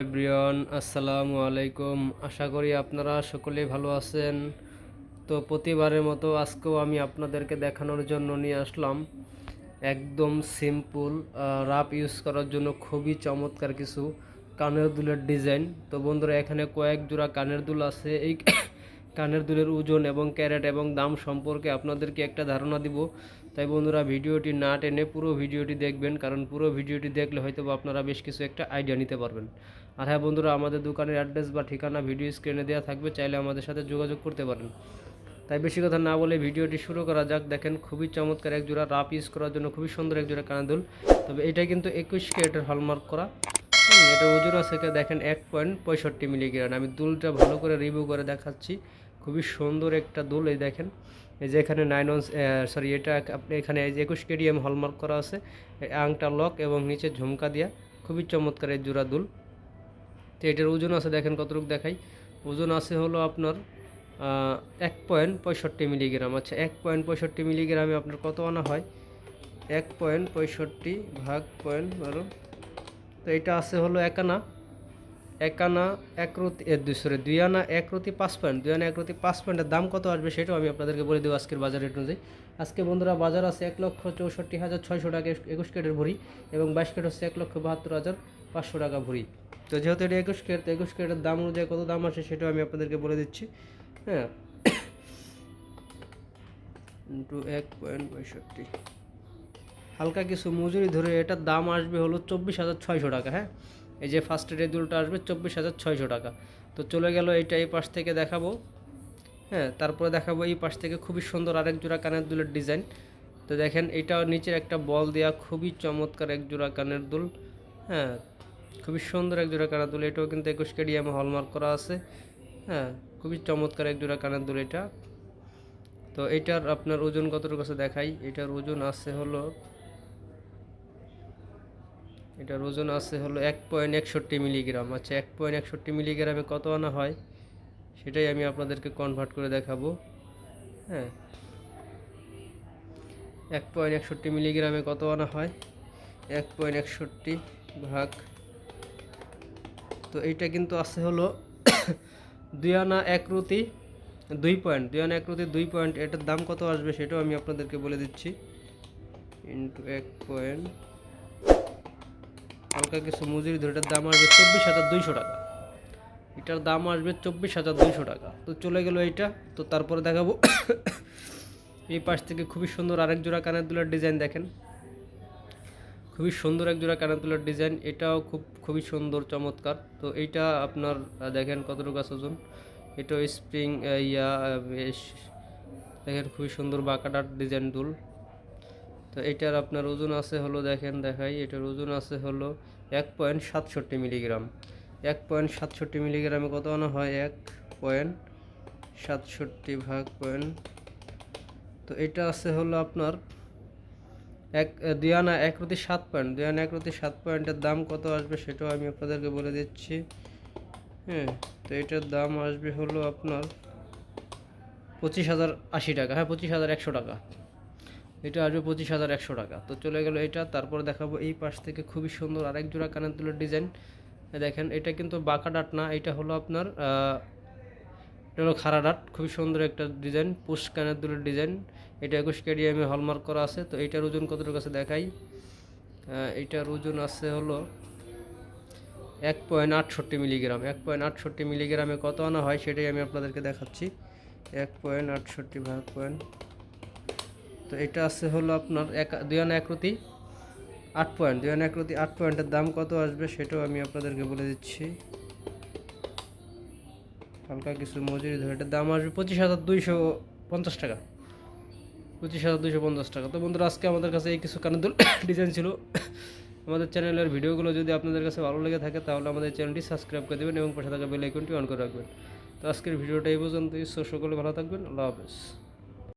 Everyone, আসসালামু আলাইকুম। আশা করি আপনারা সকলেই ভালো আছেন। তো প্রতিবারের মতো আজকেও আমি আপনাদেরকে দেখানোর জন্য নিয়ে আসলাম। একদম সিম্পল রাপ ইউজ করার জন্য খুবই চমৎকার কিছু কানের দুলের ডিজাইন। তো বন্ধুরা, এখানে কয়েক জোড়া কানের দুল আছে। এই কানের দুলের ওজন এবং ক্যারেট এবং দাম সম্পর্কে আপনাদেরকে একটা ধারণা দিব। তাই বন্ধুরা, ভিডিওটি না টেনে পুরো ভিডিওটি দেখবেন, কারণ পুরো ভিডিওটি দেখলে হয়তো আপনারা বেশ কিছু একটা আইডিয়া নিতে পারবেন। আর হ্যাঁ বন্ধুরা, আমাদের দোকানের অ্যাড্রেস বা ঠিকানা ভিডিও স্ক্রিনে দেওয়া থাকবে, চাইলে আমাদের সাথে যোগাযোগ করতে পারেন। তাই বেশি কথা না বলে ভিডিওটি শুরু করা যাক। দেখেন, খুবই চমৎকার এক জোড়া রাপ ইউজ করার জন্য খুবই সুন্দর এক জোড়া কানের দুল তবে এটা কিন্তু একুশ ক্যারেটের হলমার্ক করা। এটা ওজন আছে দেখেন, এক পয়েন্ট পঁয়ষট্টি মিলিগ্রাম আমি দুলটা ভালো করে রিভিউ করে দেখাচ্ছি। খুবই সুন্দর একটা দুল এই দেখেন। এই যে এখানে নাইন ওয়ান সরি এটা আপনি এখানে এই যে একুশ কেডিএম হলমার্ক করা আছে আংটা লক এবং নিচে ঝুমকা দিয়া খুবই চমৎকার এই জোড়া দুল। তো এটার ওজন আছে দেখেন কতটুকু দেখাই। ওজন আছে হলো আপনার এক পয়েন্ট পঁয়ষট্টি মিলিগ্রাম আচ্ছা এক পয়েন্ট পঁয়ষট্টি মিলিগ্রামে আপনার কত আনা হয়? এক পয়েন্ট পঁয়ষট্টি ভাগ পয়েন্ট বারো তো এটা আছে হলো এক আনা। এক আনা এক রতি এ, দুই সরি দুই আনা এক রতি পাঁচ পয়েন্ট দুই আনা এক রতি পাঁচ পয়েন্টের দাম কত আসবে সেটাও আমি আপনাদেরকে বলে দেবো আজকের বাজার রেট অনুযায়ী। আজকে বন্ধুরা বাজার আছে এক লক্ষ চৌষট্টি হাজার ছয়শো টাকা একুশ কেটের ভরি এবং বাইশ কেট হচ্ছে এক লক্ষ বাহাত্তর হাজার পাঁচশো টাকা ভরি। তো যেহেতু এটা একুশ কেট তো একুশ কেটের দাম অনুযায়ী কত দাম আসে সেটাও আমি আপনাদেরকে বলে দিচ্ছি। হ্যাঁ। ইন্টু এক পয়েন্ট পঁয়ষট্টি। হালকা কিছু মজুরি ধরে এটার দাম আসবে হলো চব্বিশ হাজার ছয়শো টাকা হ্যাঁ? এই যে ফার্স্ট রেদুলটা আসবে চব্বিশ হাজার ছয়শো টাকা। তো চলে গেল এইটা এই পাশ থেকে দেখাবো। হ্যাঁ তারপরে দেখাবো এই পাশ থেকে খুবই সুন্দর আরেক জোড়া কানের দুলের ডিজাইন। তো দেখেন এটা নিচের একটা বল দেওয়া খুবই চমৎকার এক জোড়া কানের দুল। হ্যাঁ খুবই সুন্দর এক জোড়া কানের দুল। এটাও কিন্তু একুশ কেডিএমে হলমার্ক করা আছে। হ্যাঁ খুবই চমৎকার এক জোড়া কানের দুল এটা। তো এটার আপনার ওজন কতটুকু আছে দেখাই। এটার ওজন আছে হলো এটার ওজন আছে হলো এক পয়েন্ট একষট্টি মিলিগ্রাম আচ্ছা এক পয়েন্ট একষট্টি মিলিগ্রামে কত আনা হয়? সেটাই আমি আপনাদেরকে কনভার্ট করে দেখাবো। হ্যাঁ। এক পয়েন্ট একষট্টি মিলিগ্রামে কত আনা হয়? এক পয়েন্ট একষট্টি ভাগ। তো এইটা কিন্তু আছে হলো দুই আনা এক রুতি দুই পয়েন্ট দুই আনা এক রুতি দুই পয়েন্ট এটার দাম কত আসবে সেটাও আমি আপনাদেরকে বলে দিচ্ছি। ইন্টু এক পয়েন্ট হালকা কিছু মজুরি ধরে, এটার দাম আসবে চব্বিশ হাজার দুইশো টাকা। এটার দাম আসবে চব্বিশ হাজার দুইশো টাকা। তো চলে গেল এইটা, তো তারপরে দেখাবো। এই পাশ থেকে খুবই সুন্দর আরেক জোড়া কানের দুলের ডিজাইন দেখেন। খুবই সুন্দর এক জোড়া কানের দুলের ডিজাইন, এটাও খুব, খুবই সুন্দর, চমৎকার। তো এইটা আপনার দেখেন কতটুকু আছে ওজন। এটাও স্প্রিং ইয়া, বেশ। দেখেন খুবই সুন্দর বাঁকাটার ডিজাইন দুল। তো এটার আপনার ওজন আছে হলো দেখেন দেখাই, এটার ওজন আছে হলো এক পয়েন্ট সাতষট্টি মিলিগ্রাম। এক পয়েন্ট সাতষট্টি মিলিগ্রামে কত আনা হয়? এক পয়েন্ট সাতষট্টি ভাগ পয়েন্ট। তো এটা আছে হলো আপনার এক, দুই আনা এক রতি সাত পয়েন্ট। দুই আনা এক রতি সাত পয়েন্টের দাম কত আসবে সেটাও আমি আপনাদেরকে বলে দিচ্ছি। হ্যাঁ তো এটার দাম আসবে হলো আপনার পঁচিশ হাজার আশি টাকা। হ্যাঁ পঁচিশ হাজার একশো টাকা। এটা আসবে পঁচিশ হাজার একশো টাকা। তো চলে গেল এটা তারপর দেখাবো এই পাশ থেকে খুবই সুন্দর আরেক জোড়া কানের দুলের ডিজাইন। দেখেন এটা কিন্তু বাঁকা ডাট না এটা হলো আপনার এটা হলো খাড়া ডাট খুবই সুন্দর একটা ডিজাইন পুশ কানের দুলের ডিজাইন। এটা একুশ কেডিএমে হলমার্ক করা আছে তো এইটার ওজন কতটুকু আছে দেখাই। আহ, এইটার ওজন আছে হলো এক পয়েন্ট আটষট্টি মিলিগ্রাম। এক পয়েন্ট আটষট্টি মিলিগ্রামে কত আনা হয় সেটাই আমি আপনাদেরকে দেখাচ্ছি। এক পয়েন্ট আটষট্টি ভাগ পয়েন্ট তো এটা আছে হলো আপনার এক দুই আনা একরতি আট পয়েন্ট। দুই আনা একরতি আট পয়েন্টের দাম কত আসবে সেটাও আমি আপনাদেরকে বলে দিচ্ছি। হালকা কিছু মজুরি ধরে। এটার দাম আসবে পঁচিশ হাজার দুইশো পঞ্চাশ টাকা। পঁচিশ হাজার দুইশো পঞ্চাশ টাকা। তো বন্ধুরা, আজকে আমাদের কাছে এই কিছু কানের ডিজাইন ছিল। আমাদের চ্যানেলের ভিডিওগুলো যদি আপনাদের কাছে ভালো লেগে থাকে, তাহলে আমাদের চ্যানেলটি সাবস্ক্রাইব করে দেবেন এবং পাশে থাকা বেল আইকনটি অন করে রাখবেন। তো আজকের ভিডিওটা এই পর্যন্তই। সো সকলে ভালো থাকবেন। আল্লাহ হাফেজ।